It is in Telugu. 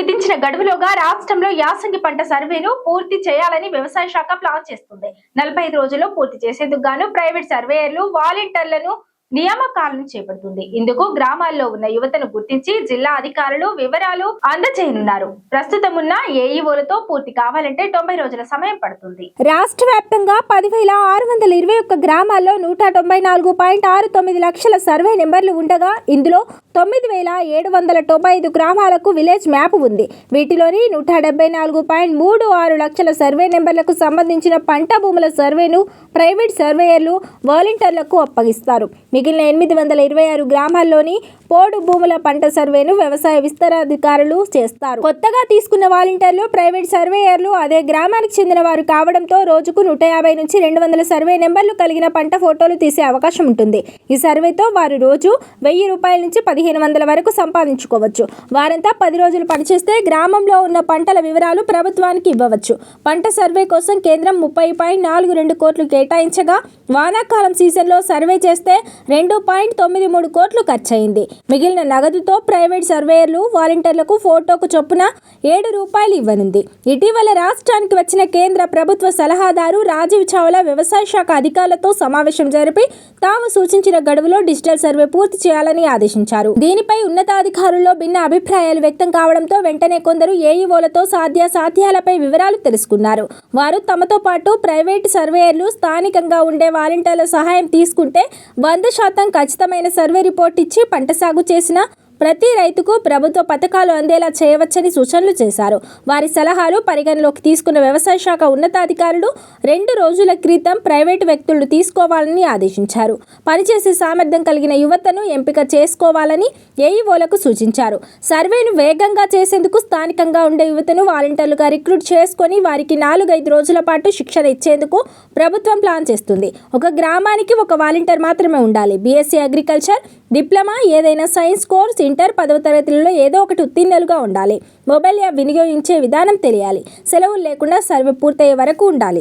విధించిన గడువులోగా రాష్ట్రంలో యాసంగి పంట సర్వేను పూర్తి చేయాలని వ్యవసాయ శాఖ ప్లాన్ చేస్తుంది. నలభై ఐదు రోజుల్లో పూర్తి చేసేందుకు గాను ప్రైవేట్ సర్వేయర్లు వాలంటీర్లను నియామకాలను చేపడుతుంది. ఇందుకు గ్రామాల్లో ఉన్న యువతను గుర్తించి జిల్లా అధికారులు వివరాలు అందజేయనున్నారు. ప్రస్తుతం ఉన్న ఏఈఓలతో పూర్తి కావాలంటే తొంభై రోజుల సమయం పడుతుంది. రాష్ట్ర వ్యాప్తంగా పదివేల ఆరు వందల ఇరవై ఒక్క గ్రామాల్లో నూట తొంభై నాలుగు పాయింట్ ఆరు తొమ్మిది లక్షల సర్వే నెంబర్లు ఉండగా ఇందులో తొమ్మిది వేల ఏడు వందల తొంభై ఐదు గ్రామాలకు విలేజ్ మ్యాప్ ఉంది. వీటిలోని నూట డెబ్బై నాలుగు పాయింట్ మూడు ఆరు లక్షల సర్వే నెంబర్లకు సంబంధించిన పంట భూముల సర్వేను ప్రైవేట్ సర్వేయర్లు వాలంటీర్లకు అప్పగిస్తారు. మిగిలిన ఎనిమిది వందల ఇరవై ఆరు గ్రామాల్లోని పోడు భూముల పంట సర్వేను వ్యవసాయ విస్తరాధికారులు చేస్తారు. కొత్తగా తీసుకున్న వాలంటీర్లు ప్రైవేట్ సర్వేయర్లు అదే గ్రామానికి చెందిన వారు కావడంతో రోజుకు నూట యాభై నుంచి రెండు వందల సర్వే నెంబర్లు కలిగిన పంట ఫోటోలు తీసే అవకాశం ఉంటుంది. ఈ సర్వేతో వారు రోజు వెయ్యి రూపాయల నుంచి పదిహేను వందల వరకు సంపాదించుకోవచ్చు. వారంతా పది రోజులు పనిచేస్తే గ్రామంలో ఉన్న పంటల వివరాలు ప్రభుత్వానికి ఇవ్వవచ్చు. పంట సర్వే కోసం కేంద్రం ముప్పై పాయింట్ నాలుగు రెండు కోట్లు కేటాయించగా వానాకాలం సీజన్లో సర్వే చేస్తే రెండు పాయింట్ తొమ్మిది మూడు కోట్లు ఖర్చయింది. మిగిలిన నగదుతో ప్రైవేట్ సర్వేయర్లు వాలంటీర్లకు ఫోటోకు చొప్పున ఏడు రూపాయలు ఇవ్వనుంది. ఇటీవల రాష్ట్రానికి వచ్చిన కేంద్ర ప్రభుత్వ సలహాదారు రాజీవ్ చావ్లా వ్యవసాయ శాఖ అధికారులతో సమావేశం జరిపి తాము సూచించిన గడువులో డిజిటల్ సర్వే పూర్తి చేయాలని ఆదేశించారు. దీనిపై ఉన్నతాధికారుల్లో భిన్న అభిప్రాయాలు వ్యక్తం కావడంతో వెంటనే కొందరు ఏఈఓలతో సాధ్యాసాధ్యాలపై వివరాలు తెలుసుకున్నారు. వారు తమతో పాటు ప్రైవేట్ సర్వేయర్లు స్థానికంగా ఉండే వాలంటీర్ల సహాయం తీసుకుంటే వంద శాతం ఖచ్చితమైన సర్వే రిపోర్ట్ ఇచ్చి పంట సాగు చేసిన ప్రతి రైతుకు ప్రభుత్వ పథకాలు అందేలా చేయవచ్చని సూచనలు చేశారు. వారి సలహాలు పరిగణలోకి తీసుకున్న వ్యవసాయ శాఖ ఉన్నతాధికారులు రెండు రోజుల క్రితం ప్రైవేటు వ్యక్తులు తీసుకోవాలని ఆదేశించారు. పనిచేసే సామర్థ్యం కలిగిన యువతను ఎంపిక చేసుకోవాలని ఏఈఓలకు సూచించారు. సర్వేను వేగంగా చేసేందుకు స్థానికంగా ఉండే యువతను వాలంటీర్లుగా రిక్రూట్ చేసుకొని వారికి నాలుగైదు రోజుల పాటు శిక్షణ ఇచ్చేందుకు ప్రభుత్వం ప్లాన్ చేస్తుంది. ఒక గ్రామానికి ఒక వాలంటీర్ మాత్రమే ఉండాలి. బీఎస్సీ అగ్రికల్చర్ డిప్లొమా ఏదైనా సైన్స్ కోర్స్ ఇంటర్ పదవ తరగతులలో ఏదో ఒకటి ఉత్తీర్ణులుగా ఉండాలి. మొబైల్ యాప్ వినియోగించే విధానం తెలియాలి. సెలవులు లేకుండా సర్వే పూర్తయ్యే వరకు ఉండాలి.